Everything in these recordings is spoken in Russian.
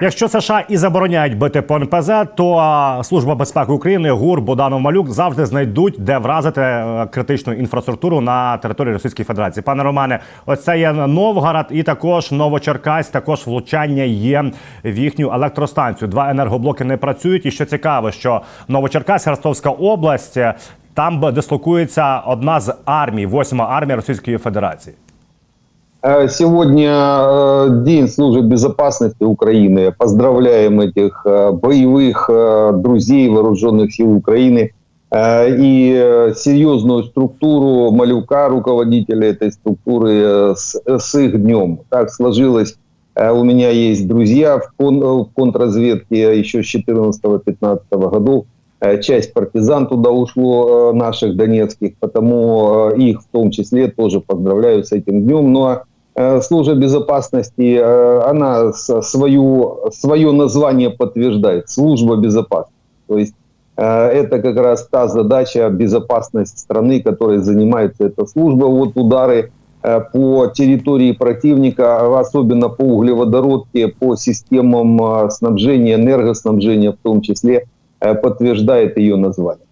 Якщо США і забороняють бити по НПЗ, то Служба безпеки України ГУР Боданов Малюк завжди знайдуть, де вразити е, критичну інфраструктуру на території Російської Федерації. Пане Романе, оце є Новгород і також Новочеркась. Також влучання є в їхню електростанцію. Два енергоблоки не працюють. І що цікаво, що Новочеркась, Ростовська область, е, там дислокується одна з армій, восьма армія Російської Федерації. Э, Сегодня э, День службы безопасности Украины. Поздравляем этих э, боевых друзей вооруженных сил Украины и серьезную структуру Малюка, руководителя этой структуры, с, их днем. Так сложилось. У меня есть друзья в, кон- контрразведке еще с 14-15 годов. Э, Часть партизан туда ушло, наших донецких, потому их в том числе тоже поздравляю с этим днем. Ну а служба безопасности, э, она свою, свое название подтверждает. Служба безопасности. То есть э, это как раз та задача безопасность страны, которой занимается эта служба. Вот удары э, по территории противника, особенно по углеводородке, по системам э, снабжения, энергоснабжения в том числе, э, подтверждает ее название.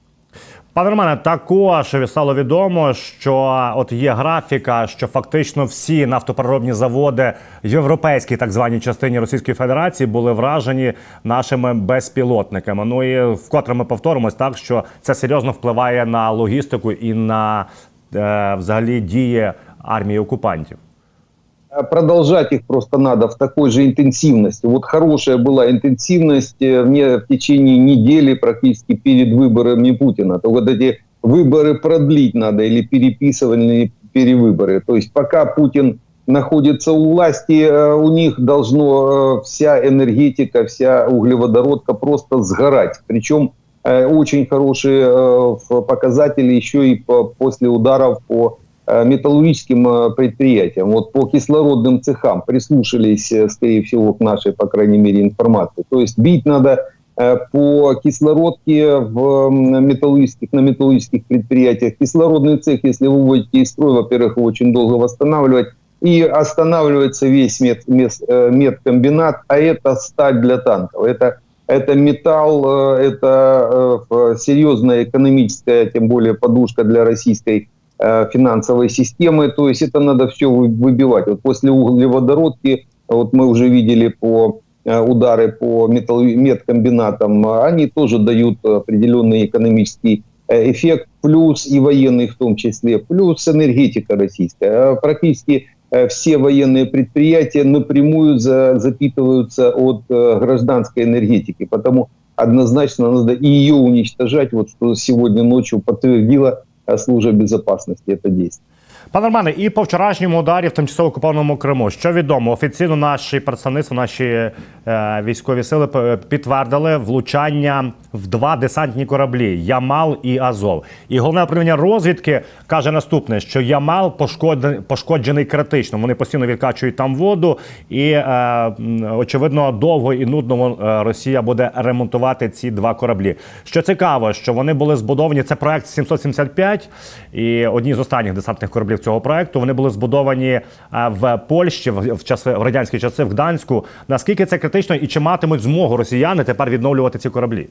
Пане Романе, також стало відомо, що от є графіка, що фактично всі нафтопереробні заводи в європейській так званій частині Російської Федерації були вражені нашими безпілотниками. Ну і вкотре ми повторимось, так що це серйозно впливає на логістику і на е, взагалі дії армії окупантів. Э, Продолжать их просто надо в такой же интенсивности. Вот хорошая была интенсивность э, мне в течение недели практически перед выборами Путина. То вот эти выборы продлить надо или переписывание, перевыборы. То есть пока Путин находится у власти, э, у них должно э, вся энергетика, вся углеводородка просто сгорать. Причем э, очень хорошие э, показатели еще и по- после ударов по э, металлургическим э, предприятиям, вот по кислородным цехам прислушались, э, скорее всего, к нашей, по крайней мере, информации. То есть бить надо э, по кислородке в металлургических, на металлургических предприятиях. Кислородный цех, если вы выводите из строя, во-первых, его очень долго восстанавливать, и останавливается весь мед, э, медкомбинат, а это сталь для танков. Это это металл, э, это э, серьезная экономическая, тем более подушка для российской э, финансовой системы. То есть это надо все выбивать. Вот после углеводородки, вот мы уже видели по э, удары по металл- медкомбинатам, э, они тоже дают определенный экономический э, эффект, плюс и военный в том числе, плюс энергетика российская. Э, Практически э, все военные предприятия напрямую за- запитываются от э, гражданской энергетики, потому однозначно надо и ее уничтожать, вот что сегодня ночью подтвердила служба безопасности это действие. Пане Романе, і по вчорашньому ударі в тимчасово окупованому Криму. Що відомо? Офіційно наші представництва, наші е, військові сили підтвердили влучання в два десантні кораблі Ямал і Азов. І головне управління розвідки каже наступне: що Ямал пошкоджений, пошкоджений критично. Вони постійно відкачують там воду, і е, очевидно, довго і нудно е, Росія буде ремонтувати ці два кораблі. Що цікаво, що вони були збудовані. Це проект 775, і одні з останніх десантних кораблів цього проекту. Вони були збудовані е, в Польщі в, в часи в радянські часи в Гданську. Наскільки це критично, і чи матимуть змогу росіяни тепер відновлювати ці кораблі?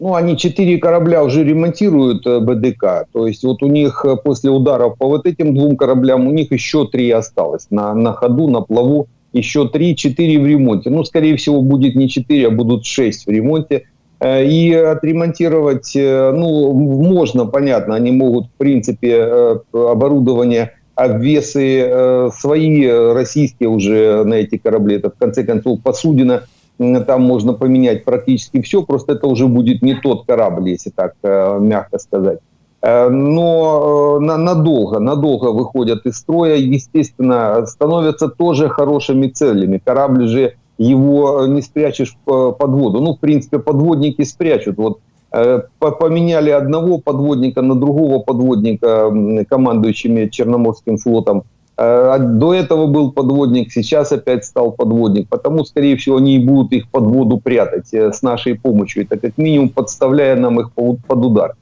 Ну, они четыре корабля уже ремонтируют э, БДК. То есть вот у них э, после ударов по вот этим двум кораблям, у них еще три осталось на, на ходу, на плаву. Еще три, четыре в ремонте. Ну, скорее всего, будет не четыре, а будут шесть в ремонте. Э, И отремонтировать, э, ну, можно, понятно, они могут, в принципе, э, оборудование, обвесы свои, российские уже на эти корабли. Это, в конце концов, посудина там можно поменять практически все, просто это уже будет не тот корабль, если так мягко сказать. Но на- надолго, надолго выходят из строя, естественно, становятся тоже хорошими целями. Корабль же его не спрячешь э, под воду. Ну, в принципе, подводники спрячут. Вот э, по- поменяли одного подводника на другого подводника, командующими Черноморским флотом. Э, а До этого был подводник, сейчас опять стал подводник. Потому, скорее всего, они и будут их под воду прятать с нашей помощью. Это как минимум подставляя нам их по- под удар.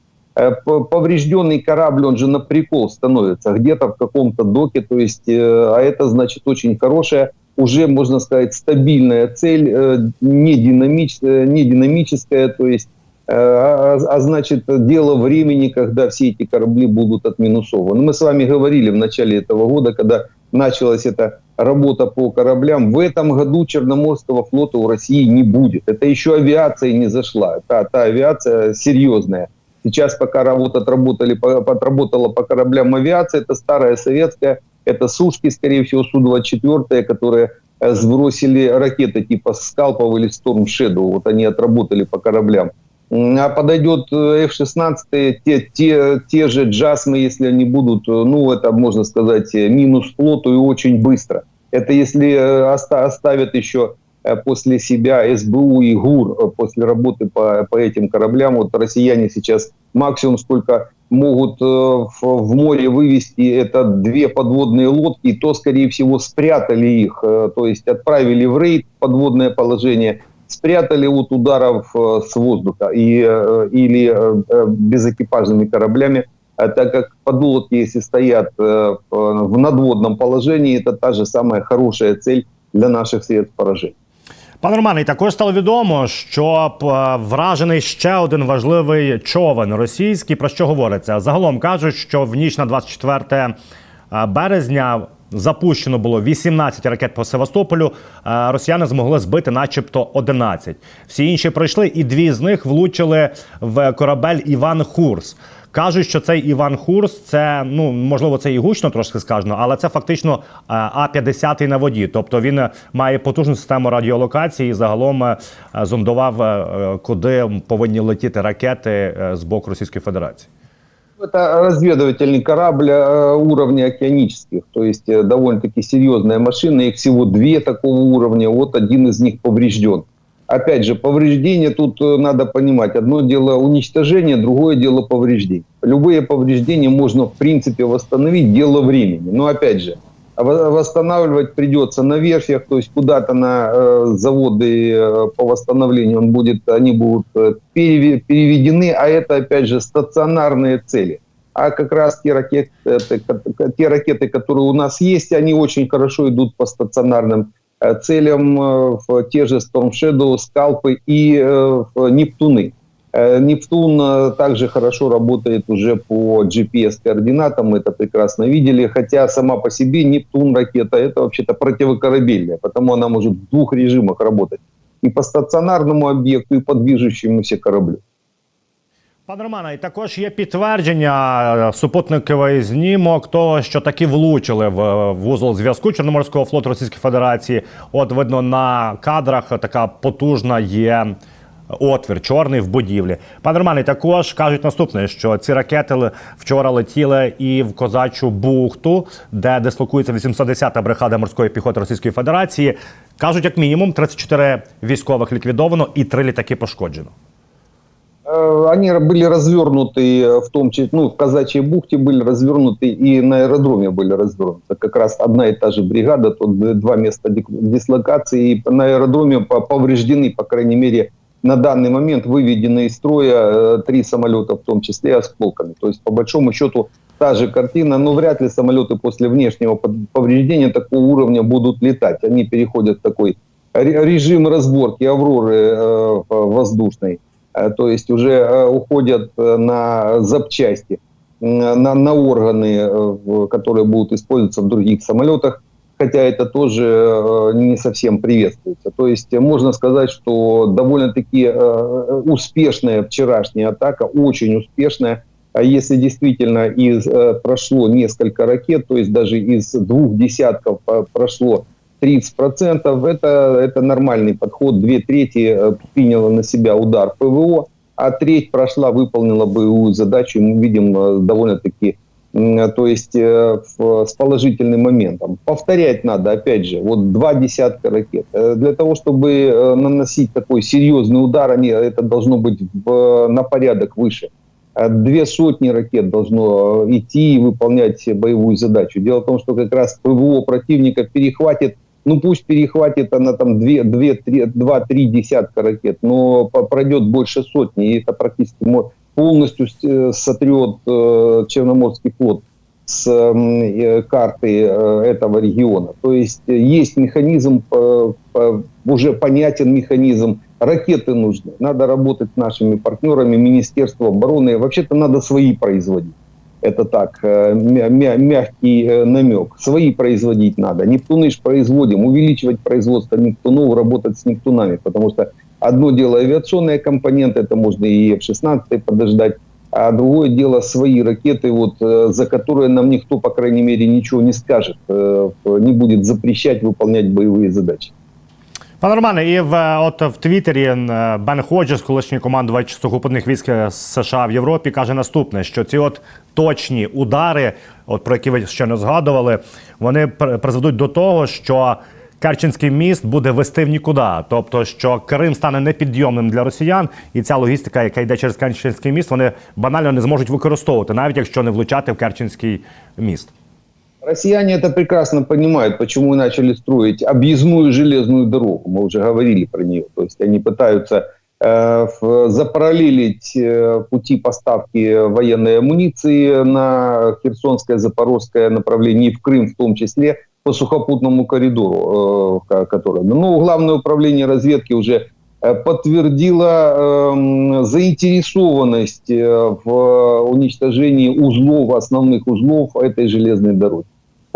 Поврежденный корабль, он же на прикол становится где-то в каком-то доке. То есть, а это значит очень хорошая уже, можно сказать, стабильная цель, э, не, динамич, э, не динамическая, то есть, э, а, а значит, дело времени, когда все эти корабли будут отминусованы. Мы с вами говорили в начале этого года, когда началась эта работа по кораблям. В этом году Черноморского флота у России не будет. Это еще авиация не зашла. Та, та авиация серьезная. Сейчас пока вот отработали, отработала по кораблям авиация, это старая советская, это сушки, скорее всего, Су-24, которые э, сбросили ракеты типа Скалпов или Storm Shadow. Вот они отработали по кораблям. А подойдет э, F-16, те, те, те же джасмы, если они будут, э, ну, это, можно сказать, минус флоту и очень быстро. Это если оста- оставят еще после себя СБУ и ГУР после работы по, по этим кораблям. Вот россияне сейчас максимум сколько могут э, в, море вывести, это две подводные лодки, то, скорее всего, спрятали их, э, то есть отправили в рейд подводное положение, спрятали от ударов э, с воздуха и, или безэкипажными кораблями, а так как подлодки, если стоят в надводном положении, это та же самая хорошая цель для наших средств поражения. Пане Романе, також стало відомо, що е, вражений ще один важливий човен російський. Про що говориться? Загалом кажуть, що в ніч на 24 е, березня запущено було 18 ракет по Севастополю. Е, Росіяни змогли збити, начебто, 11. Всі інші пройшли, і дві з них влучили в корабель Іван Хурс. Кажуть, що цей Іван Хурс, це ну можливо, це і гучно трошки сказано, але це фактично е, А-50 на воді. Тобто він е, має потужну систему радіолокації і загалом е, е, зондував, е, е, куди повинні летіти ракети е, з боку Російської Федерації. Это разведывательный корабль э, уровня океанических, то есть э, довольно-таки серьезная машина, их всего две такого уровня, вот один из них поврежден. Опять же, повреждения тут э, надо понимать. Одно дело уничтожение, другое дело повреждение. Любые повреждения можно, в принципе, восстановить, дело времени. Но, опять же, во- восстанавливать придется на верфях, то есть куда-то на э, заводы э, по восстановлению он будет, они будут переве- переведены, а это, опять же, стационарные цели. А как раз те ракеты, те ракеты, которые у нас есть, они очень хорошо идут по стационарным целям, э, те же Storm Shadow, Скалпы и э, Нептуны. Э, Нептун э, также хорошо работает уже по GPS-координатам, мы это прекрасно видели, хотя сама по себе Нептун ракета это вообще-то противокорабельная, потому она может в двух режимах работать. И по стационарному объекту, и по движущемуся кораблю. Пане Романе, і також є підтвердження супутниковий знімок того, що таки влучили в вузол зв'язку Чорноморського флоту Російської Федерації. От видно на кадрах така потужна є отвір чорний в будівлі. Пане Романе, також кажуть наступне, що ці ракети вчора летіли і в козачу бухту, де дислокується 810-та бригада морської піхоти Російської Федерації. Кажуть, як мінімум 34 військових ліквідовано і 3 літаки пошкоджено. Э, Они были развернуты, э, в том числе, ну, в Казачьей бухте были развернуты и на аэродроме были развернуты. Как раз одна и та же бригада, тут два места дислокации. И на аэродроме по- повреждены, по крайней мере, на данный момент выведены из строя э, три самолета, в том числе осколками. То есть, по большому счету, та же картина, но вряд ли самолеты после внешнего повреждения такого уровня будут летать. Они переходят в такой ре- режим разборки «Авроры» воздушной. Э, то есть уже э, уходят э, на запчасти, на, на органы, которые будут использоваться в других самолетах, хотя это тоже не совсем приветствуется. То есть можно сказать, что довольно-таки успешная вчерашняя атака, очень успешная. А если действительно из, прошло несколько ракет, то есть даже из двух десятков прошло 30%, это, это нормальный подход. Две трети э, приняла на себя удар ПВО, а треть прошла, выполнила боевую задачу. Мы видим э, довольно-таки, то есть э, с положительным моментом. Повторять надо, опять же, вот два десятка ракет. Для того, чтобы наносить такой серьезный удар, они, это должно быть в- на порядок выше. Две сотни ракет должно идти и выполнять боевую задачу. Дело в том, что как раз ПВО противника перехватит ну пусть перехватит она там 2-3 десятка ракет, но пройдет больше сотни, и это практически полностью э, сотрет э, Черноморский флот с э, карты этого региона. То есть есть механизм, уже понятен механизм, ракеты нужны. Надо работать с нашими партнерами, Министерством обороны. Вообще-то надо свои производить. Это так, э, мя- мя- мягкий э, намек. Свои производить надо. Нептуны ж производим. Увеличивать производство Нептунов, работать с Нептунами. Потому что одно дело авиационные компоненты, это можно и F-16 подождать. А другое дело свои ракеты, вот, э, за которые нам никто, по крайней мере, ничего не скажет, не будет запрещать выполнять боевые задачи. Пане Романе, і в от в Твіттері е, Бен Ходжес, колишній командувач сухопутних військ е, США в Європі, каже наступне: що ці от точні удари, от про які ви ще не згадували, вони пр- призведуть до того, що Керченський міст буде вести в нікуди. Тобто, що Крим стане непідйомним для росіян, і ця логістика, яка йде через Керченський міст, вони банально не зможуть використовувати, навіть якщо не влучати в Керченський міст. Россияне это прекрасно понимают, почему начали строить объездную железную дорогу. Мы уже говорили про нее. То есть они пытаются э, запараллелить э, пути поставки военной амуниции на Херсонское, Запорожское направление и в Крым в том числе по сухопутному коридору, э, ко- который. Но Главное управление разведки уже э, подтвердило эм, заинтересованность э, в уничтожении узлов, основных узлов этой железной дороги.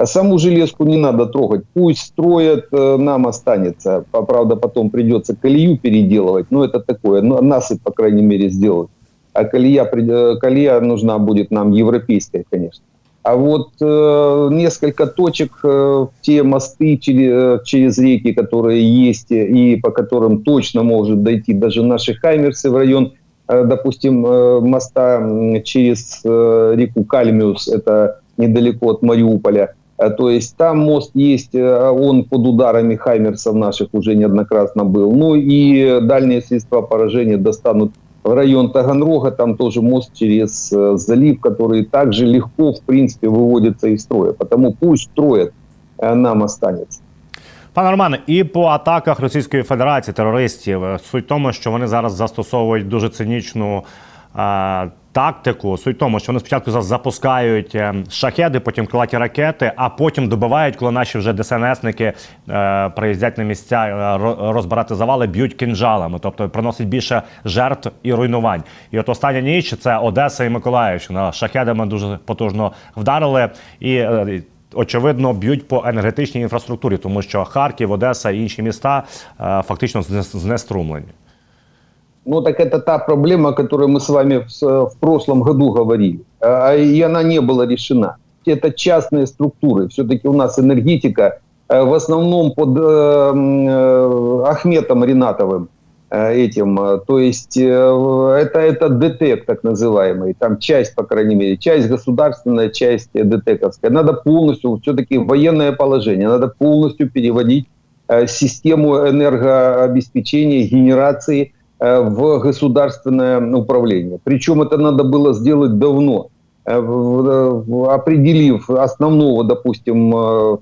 А саму железку не надо трогать. Пусть строят, э, нам останется. Правда, потом придется колею переделывать. Но это такое. Ну, насыпь, по крайней мере, сделать. А колея, э, колея нужна будет нам европейская, конечно. А вот э, несколько точек, э, те мосты через, через реки, которые есть э, и по которым точно может дойти даже наши хаймерсы в район, э, допустим, э, моста через э, реку Кальмиус, это недалеко от Мариуполя. Э, То есть там мост есть, э, он под ударами хаймерсов наших уже неоднократно был. Ну и дальние средства поражения достанут в район Таганрога, там тоже мост через э, залив, который также легко, в принципе, выводится из строя. Потому пусть строят, э, нам останется. Пане Романе, і по атаках Російської Федерації терористів е, суть в тому, що вони зараз застосовують дуже цинічну е, Тактику. Суть в тому, що вони спочатку за- запускають е, шахеди, потім крилаті ракети, а потім добивають, коли наші вже ДСНСники е, приїздять на місця е, ро- розбирати завали, б'ють кинджалами, тобто приносить більше жертв і руйнувань. І от остання ніч це Одеса і Миколаївщина. Шахедами дуже потужно вдарили і. е, очевидно б'ють по енергетичній інфраструктурі, тому що Харків, Одеса і інші міста е, фактично знес- знеструмлені. Ну, так это та проблема, о которой мы с вами в, в прошлом году говорили. А, И она не была решена. Это частные структуры. Все-таки у нас энергетика э, в основном под э, э, Ахметом Ринатовым э, этим. То есть это, это ДТЭК так называемый. Там часть, по крайней мере, часть государственная, часть ДТЭКовская. Надо полностью, все-таки военное положение, надо полностью переводить систему энергообеспечения, генерации в государственное управление. Причем это надо было сделать давно, э, определив основного, допустим, э,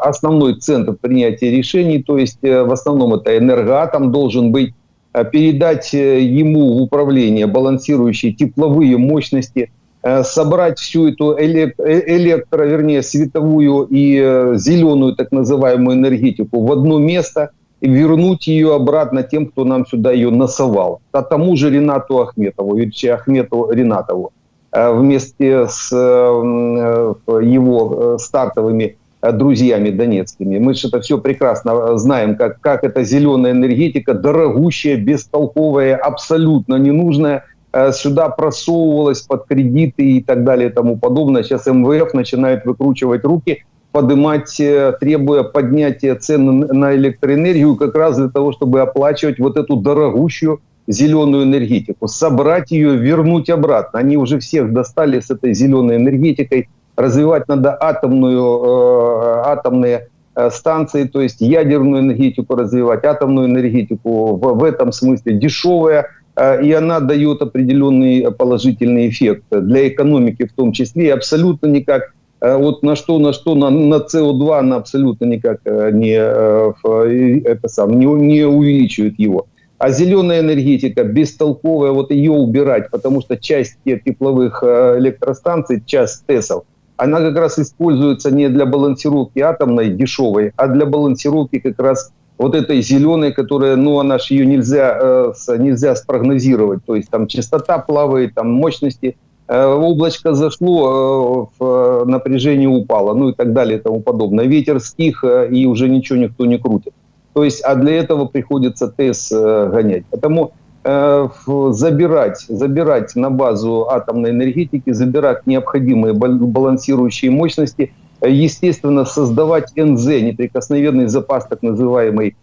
основной центр принятия решений, то есть э, в основном это энергоатом должен быть, э, передать э, ему в управление балансирующие тепловые мощности, э, собрать всю эту элек- э- электро, вернее, световую и э, зеленую так называемую энергетику в одно место вернуть ее обратно тем, кто нам сюда ее насовал. А тому же Ренату Ахметову, вернее, Ахмету Ренатову э, вместе с э, э, его стартовыми друзьями донецкими. Мы же это все прекрасно знаем, как, как эта зеленая энергетика, дорогущая, бестолковая, абсолютно ненужная, сюда просовывалась под кредиты и так далее и тому подобное. Сейчас МВФ начинает выкручивать руки, поднимать, э, требуя поднятия цен на- электроэнергию как раз для того, чтобы оплачивать вот эту дорогущую зеленую энергетику, собрать ее, вернуть обратно. Они уже всех достали с этой зеленой энергетикой. Развивать надо атомную, э, атомные э, станции, то есть ядерную энергетику развивать, атомную энергетику в, в этом смысле дешевая, э, и она дает определенный положительный эффект для экономики в том числе, и абсолютно никак вот на что, на что, на, на СО2 она абсолютно никак э, не, э, э, это сам, не, не увеличивает его. А зеленая энергетика бестолковая, вот ее убирать, потому что часть тепловых э, электростанций, часть ТЭСов, она как раз используется не для балансировки атомной дешевой, а для балансировки как раз вот этой зеленой, которая, ну, она же ее нельзя, э, нельзя спрогнозировать. То есть там частота плавает, там мощности. Э, облачко зашло, э, э, напряжение упало, ну и так далее и тому подобное. Ветер стих, и уже ничего никто не крутит. То есть, а для этого приходится ТЭС гонять. Потому в- забирать, забирать на базу атомной энергетики, забирать необходимые бал- балансирующие мощности, естественно, создавать НЗ, неприкосновенный запас так называемый,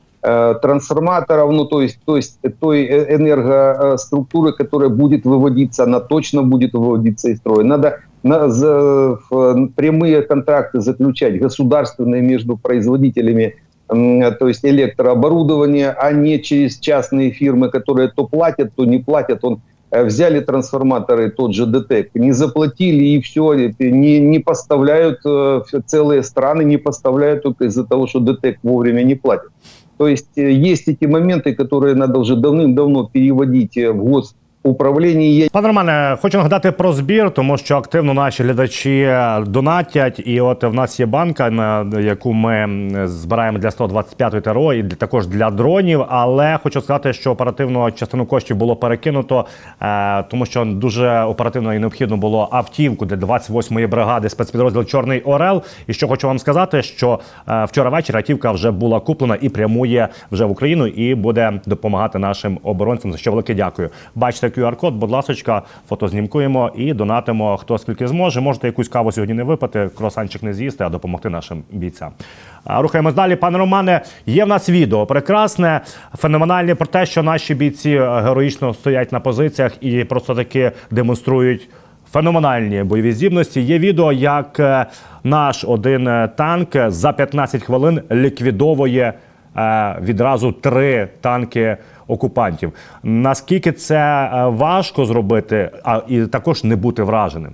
трансформаторов, ну то есть, то есть той э, энергоструктуры, которая будет выводиться, она точно будет выводиться из строя. Надо на, за, в- прямые контракты заключать государственные между производителями то есть электрооборудование, а не через частные фирмы, которые то платят, то не платят. Он э, взяли трансформаторы, тот же ДТЭК, не заплатили и все, не, не поставляют э, целые страны, не поставляют только из-за того, что ДТЭК вовремя не платит. То есть э, есть эти моменты, которые надо уже давным-давно переводить э, в госуправление. Я Пане Романе, хочу нагадати про збір, тому що активно наші глядачі донатять. І от в нас є банка, на яку ми збираємо для 125-ї ТРО і також для дронів. Але хочу сказати, що оперативно частину коштів було перекинуто, е, тому що дуже оперативно і необхідно було автівку для 28-ї бригади спецпідрозділ Чорний Орел. І що хочу вам сказати, що е, вчора ввечері автівка вже була куплена і прямує вже в Україну і буде допомагати нашим оборонцям. За що велике дякую. Бачите QR-код, будь ласочка, фото знімкуємо і донатимо хто скільки зможе. Можете якусь каву сьогодні не випити, кросанчик не з'їсти, а допомогти нашим бійцям. Рухаємось далі. Пане Романе, є в нас відео прекрасне, феноменальне про те, що наші бійці е, героїчно стоять на позиціях і просто таки демонструють. Феноменальні бойові здібності. Є відео, як е, наш один е, танк за 15 хвилин ліквідовує відразу три танки окупантів. Наскільки це е, важко зробити, а і також не бути враженим?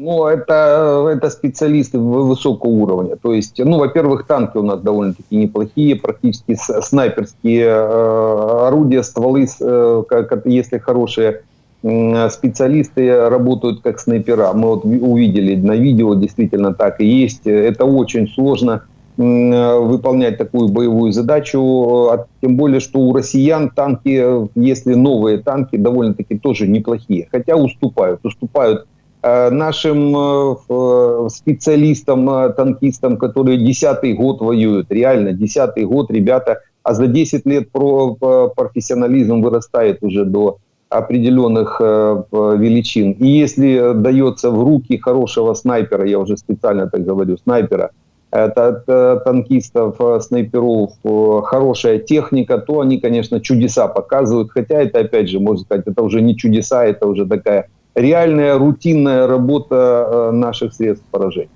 Ну, это, это специалисты вы- высокого уровня. То есть, ну, во-первых, танки у нас довольно-таки неплохие, практически с- снайперские э, орудия, стволы, с- э, как, если хорошие м, специалисты работают как снайпера. Мы вот ви- увидели на видео, действительно так и есть. Это очень сложно м, э, выполнять такую боевую задачу, э, а тем более, что у россиян танки, э, если новые танки, довольно-таки тоже неплохие, хотя уступают, уступают э, нашим э, специалистам, э, танкистам, которые десятый год воюют, реально десятый год, ребята, а за 10 лет про, профессионализм вырастает уже до определенных э, величин. И если э, дается в руки хорошего снайпера, я уже специально так говорю, снайпера, э, танкистов, э, снайперов, э, хорошая техника, то они, конечно, чудеса показывают. Хотя это, опять же, можно сказать, это уже не чудеса, это уже такая реальная рутинная работа э, наших средств поражения.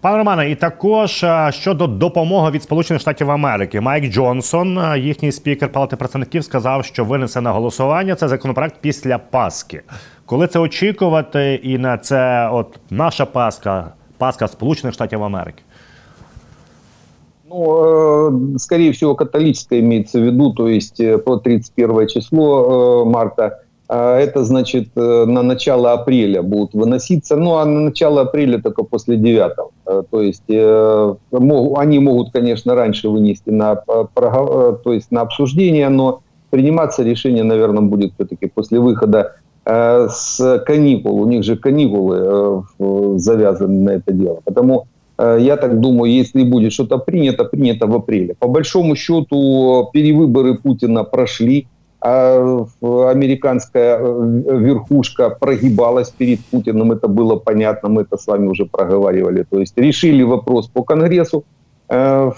Пане Романе, і також е, щодо допомоги від Сполучених Штатів Америки, Майк Джонсон, е, їхній спікер Палати представників, сказав, що винесе на голосування цей законопроект після Пасхи. Коли це очікувати, і на це от наша Пасха, Пасха Сполучених Штатів Америки. Ну, э, скорее всего, католическое имеется в виду, то есть э, по 31 число э, марта. А Это значит, на начало апреля будут выноситься. Ну, а на начало апреля только после 9. Э, То есть они могут, конечно, раньше вынести на, то есть на обсуждение, но приниматься решение, наверное, будет все-таки после выхода с каникул. У них же каникулы э, завязаны на это дело. Потому Э, Я так думаю, если будет что-то принято, принято в апреле. По большому счету, перевыборы Путина прошли, а американская э, верхушка прогибалась перед Путиным, это было понятно, мы это с вами уже проговаривали. То есть решили вопрос по Конгрессу, э,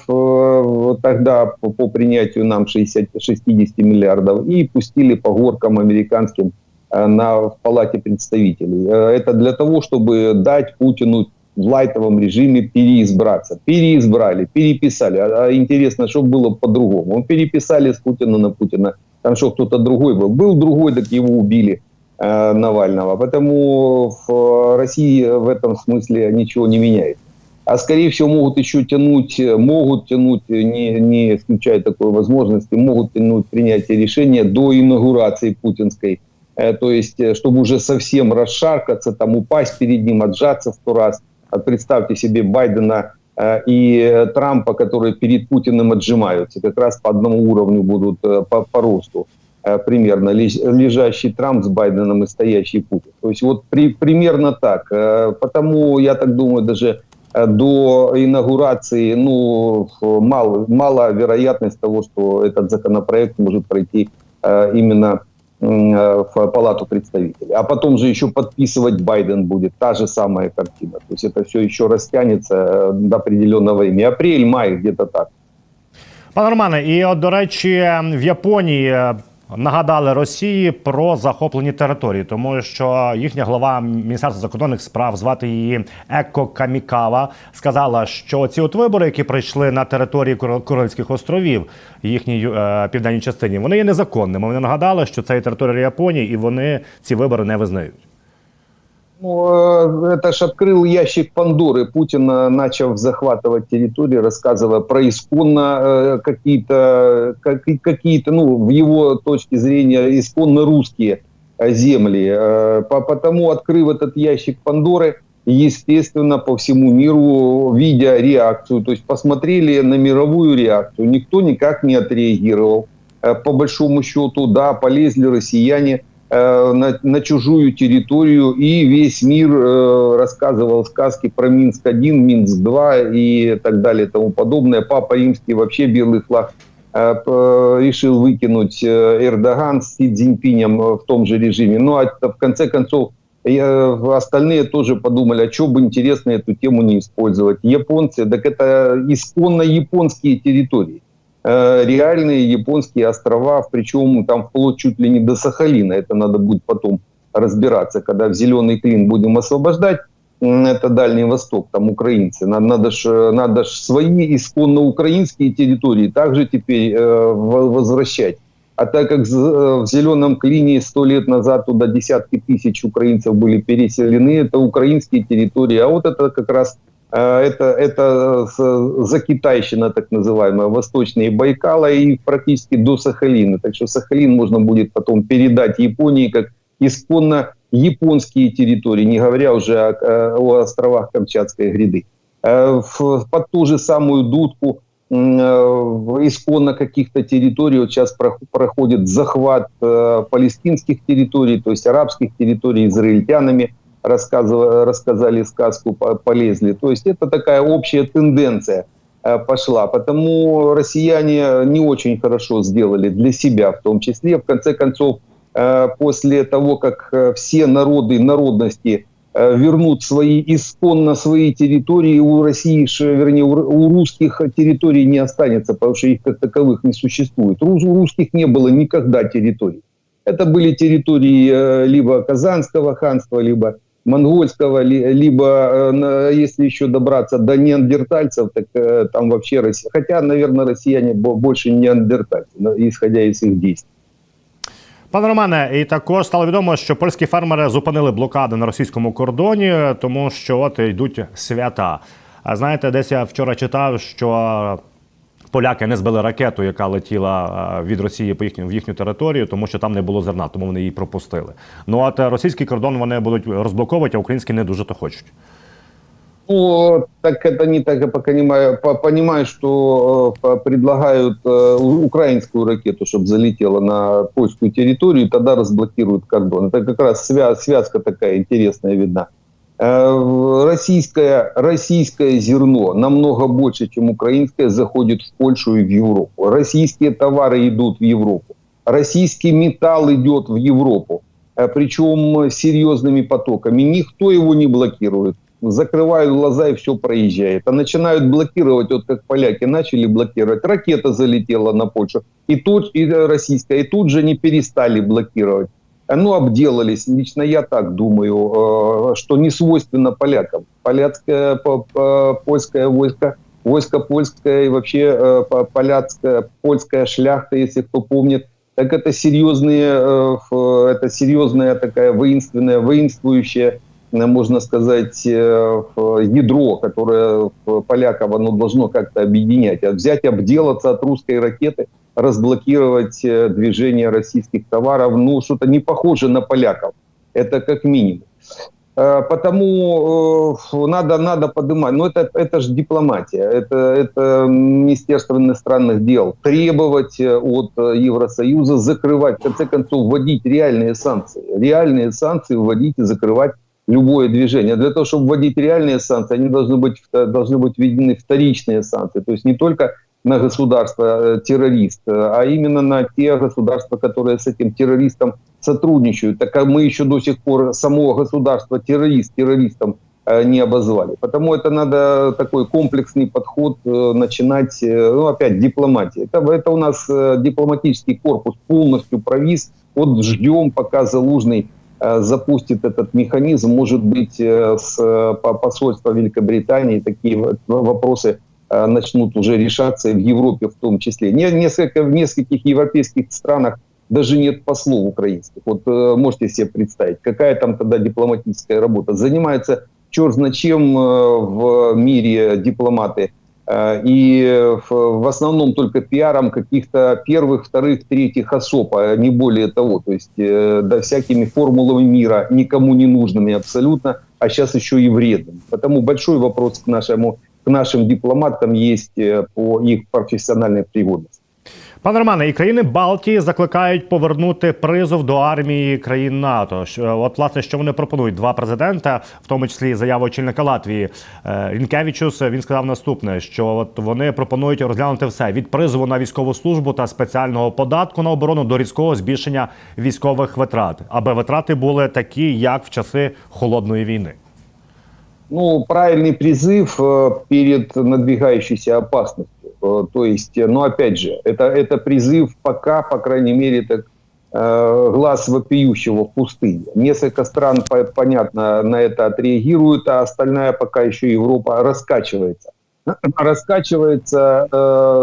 тогда по, принятию нам 60, 60 миллиардов и пустили по горкам американским э, на, в Палате представителей. Э, Это для того, чтобы дать Путину в лайтовом режиме переизбраться. Переизбрали, переписали. А, а интересно, что было по-другому? Ну, переписали с Путина на Путина. Там что, кто-то другой был? Был другой, так его убили э, Навального. Поэтому в э, России в этом смысле ничего не меняет. А скорее всего могут еще тянуть, э, могут тянуть, э, не, не исключая такой возможности, могут тянуть принятие решения до инаугурации путинской Э, то есть, э, чтобы уже совсем расшаркаться, там упасть перед ним, отжаться в сто раз. Представьте себе Байдена э, и Трампа, которые перед Путиным отжимаются, как раз по одному уровню будут э, по, по росту э, примерно леж- лежащий Трамп с Байденом и стоящий Путин. То есть вот при- примерно так. Э, Потому я так думаю, даже э, до инаугурации, ну, мало, мало вероятность того, что этот законопроект может пройти э, именно э, в Палату представителей. А потом же еще подписывать Байден будет. Та же самая картина. То есть это все еще растянется э, до определенного времени. Апрель, май, где-то так. Пане Романе, і от до речі, в Японії е, нагадали Росії про захоплені території, тому що їхня глава Міністерства закордонних справ звати її Еко Камікава, сказала, що ці от вибори, які пройшли на території Курильських островів, їхній е, південній частині, вони є незаконними. Вони нагадали, що це є територія Японії, і вони ці вибори не визнають. Ну, э, это ж открыл ящик Пандоры. Путин э, начал захватывать территории, рассказывая про исконно э, какие-то, как- какие-то, ну, в его точке зрения, исконно русские э, земли. По- Потому, открыв этот ящик Пандоры, естественно, по всему миру, видя реакцию, то есть посмотрели на мировую реакцию, никто никак не отреагировал. По большому счету, да, полезли россияне – на, на чужую территорию, и весь мир э, рассказывал сказки про Минск-1, Минск-2 и так далее и тому подобное. Папа Римский вообще белый флаг э, решил выкинуть э, Эрдоган с Си Цзиньпинем э, в том же режиме. Ну, а в конце концов, э, остальные тоже подумали, а что бы интересно эту тему не использовать. Японцы, так это исконно японские территории э, реальные японские острова, причем там вплоть чуть ли не до Сахалина. Это надо будет потом разбираться, когда в зеленый клин будем освобождать. Это Дальний Восток, там украинцы. Надо, надо ж, э, надо ж свои исконно украинские территории также теперь э, возвращать. А так как э, в зеленом клине сто лет назад туда десятки тысяч украинцев были переселены, это украинские территории. А вот это как раз Это, это с- закитайщина, так называемая, восточнее Байкала и практически до Сахалина. Так что Сахалин можно будет потом передать Японии как исконно японские территории, не говоря уже о, э, о островах Камчатской гряды. Э, Под ту же самую дудку э, исконно каких-то территорий вот сейчас прох- проходит захват э, палестинских территорий, то есть арабских территорий израильтянами рассказыва- рассказали сказку, по- полезли. То есть это такая общая тенденция э, пошла. Потому россияне не очень хорошо сделали для себя в том числе. В конце концов, э, после того, как э, все народы, народности вернут свои исконно свои территории, у России, вернее, у русских территорий не останется, потому что их как таковых не существует. У русских не было никогда территорий. Это были территории либо Казанского ханства, либо монгольского, ли- либо, э, на- если еще добраться до неандертальцев, так э, там вообще Россия. Хотя, наверное, россияне бо- больше неандертальцы, но исходя из их действий. Пане Романе, і також стало відомо, що польські фермери зупинили блокади на російському кордоні, тому що от йдуть свята. А знаєте, десь я вчора читав, що поляки не збили ракету, яка летіла е, від Росії по їхню в їхню територію, тому що там не було зерна, тому вони її пропустили. Ну от е, російський кордон вони будуть розблоковувати, а український не дуже то хочуть. Ну, так это не так, я понимаю, по- понимаю что э, по- предлагают э, у- украинскую ракету, чтобы залетела на польскую территорию, тогда разблокируют кордон. Это как раз свя- связка такая интересная видна. Э, Российское, российское зерно намного больше, чем украинское, заходит в Польшу и в Европу. Российские товары идут в Европу. Российский металл идет в Европу. Э, Причем серьезными потоками. Никто его не блокирует закрывают глаза и все проезжает. А начинают блокировать, вот как поляки начали блокировать. Ракета залетела на Польшу, и тут и российская, и тут же не перестали блокировать. Ну, обделались. Лично я так думаю, э, что не свойственно полякам. Поляцкое, по- по- польское войско, войско польское и вообще э, по- поляцкая, польская шляхта, если кто помнит, так это серьезные, э, это серьезная такая воинственная, воинствующая э, можно сказать, э, ядро, которое поляков оно должно как-то объединять. А взять, обделаться от русской ракеты, разблокировать э, движение российских товаров. Ну, что-то не похоже на поляков. Это как минимум. Э, Потому э, надо, надо поднимать. Но это, это же дипломатия. Это, это Министерство иностранных дел. Требовать от Евросоюза закрывать, в конце концов, вводить реальные санкции. Реальные санкции вводить и закрывать любое движение. Для того, чтобы вводить реальные санкции, они должны быть, должны быть введены вторичные санкции. То есть не только на государство-террорист, а именно на те государства, которые с этим террористом сотрудничают. Так как мы еще до сих пор само государство-террорист террористом э, не обозвали. Потому это надо такой комплексный подход э, начинать, э, ну опять дипломатия. Это, это у нас э, дипломатический корпус полностью провис. Вот ждем, пока Залужный э, запустит этот механизм. Может быть, э, с э, по- посольства Великобритании такие вопросы э, начнут уже решаться и в Европе в том числе. Не- Несколько, в нескольких европейских странах даже нет послов украинских. Вот э, можете себе представить, какая там тогда дипломатическая работа. Занимается черт зна чем э, в мире дипломаты. Э, И в, основном только пиаром каких-то первых, вторых, третьих особ, а не более того. То есть э, да, всякими формулами мира, никому не нужными абсолютно, а сейчас еще и вредными. Потому большой вопрос к, нашему, к нашим дипломатам есть э, по их профессиональной пригодности. Пане Романе, і країни Балтії закликають повернути призов до армії країн НАТО. От, власне, що вони пропонують? Два президента, в тому числі заява очільника Латвії е, Рінкевичус. Він сказав наступне: що от вони пропонують розглянути все від призову на військову службу та спеціального податку на оборону до різкого збільшення військових витрат, аби витрати були такі, як в часи холодної війни. Ну, правильный призыв э, перед надвигающейся опасностью. Э, То есть, э, ну, опять же, это, это призыв пока, по крайней мере, так, глаз вопиющего в пустыне. Несколько стран, по- понятно, на это отреагируют, а остальная пока еще Европа раскачивается. Раскачивается,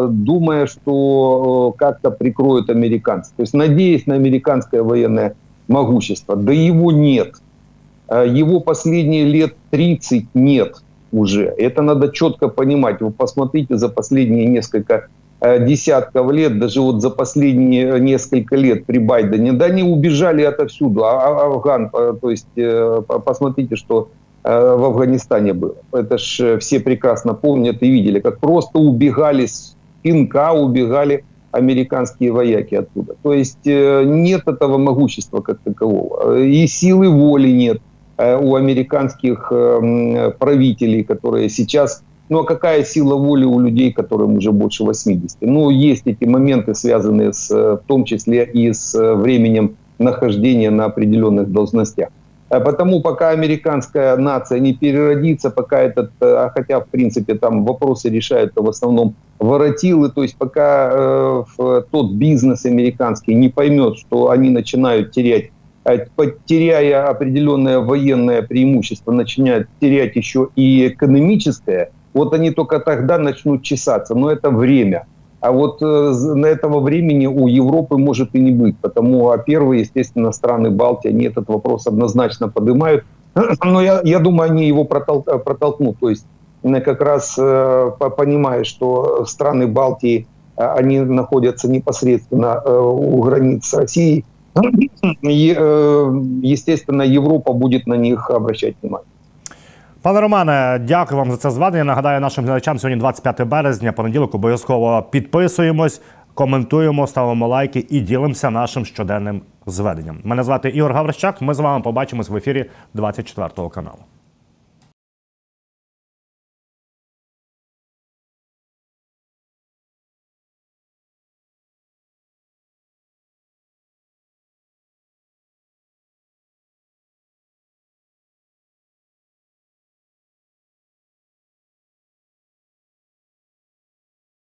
думая, что как-то прикроют американцев. То есть, надеясь на американское военное могущество. Да его нет. Э, Его последние лет 30 нет уже. Это надо четко понимать. Вы посмотрите за последние несколько э, десятков лет, даже вот за последние несколько лет при Байдене, да они убежали отовсюду. А а- Афган, э, то есть э, по- посмотрите, что э, в Афганистане было. Это ж э, все прекрасно помнят и видели, как просто убегали с пинка, убегали американские вояки оттуда. То есть э, нет этого могущества как такового. Э, И силы воли нет э, у американских э, правителей, которые сейчас... Ну а какая сила воли у людей, которым уже больше 80? Ну, есть эти моменты, связанные с, э, в том числе и с э, временем нахождения на определенных должностях. А Потому пока американская нация не переродится, пока этот, э, а хотя в принципе там вопросы решают в основном воротилы, то есть пока э, тот бизнес американский не поймет, что они начинают терять, э, теряя определенное военное преимущество, начинают терять еще и экономическое, вот они только тогда начнут чесаться, но это время. А вот э, на этого времени у Европы может и не быть, потому а первые, естественно, страны Балтии, они этот вопрос однозначно поднимают. Но я, я думаю, они его протол- э, протолкнут. То есть э, как раз по- понимая, что страны Балтии, э, они находятся непосредственно у границ с Россией, и, э, естественно, Европа будет на них обращать внимание. Пане Романе, дякую вам за це зведення. Нагадаю нашим глядачам сьогодні 25 березня, понеділок. Обов'язково підписуємось, коментуємо, ставимо лайки і ділимося нашим щоденним зведенням. Мене звати Ігор Гаврищак. Ми з вами побачимось в ефірі 24 каналу.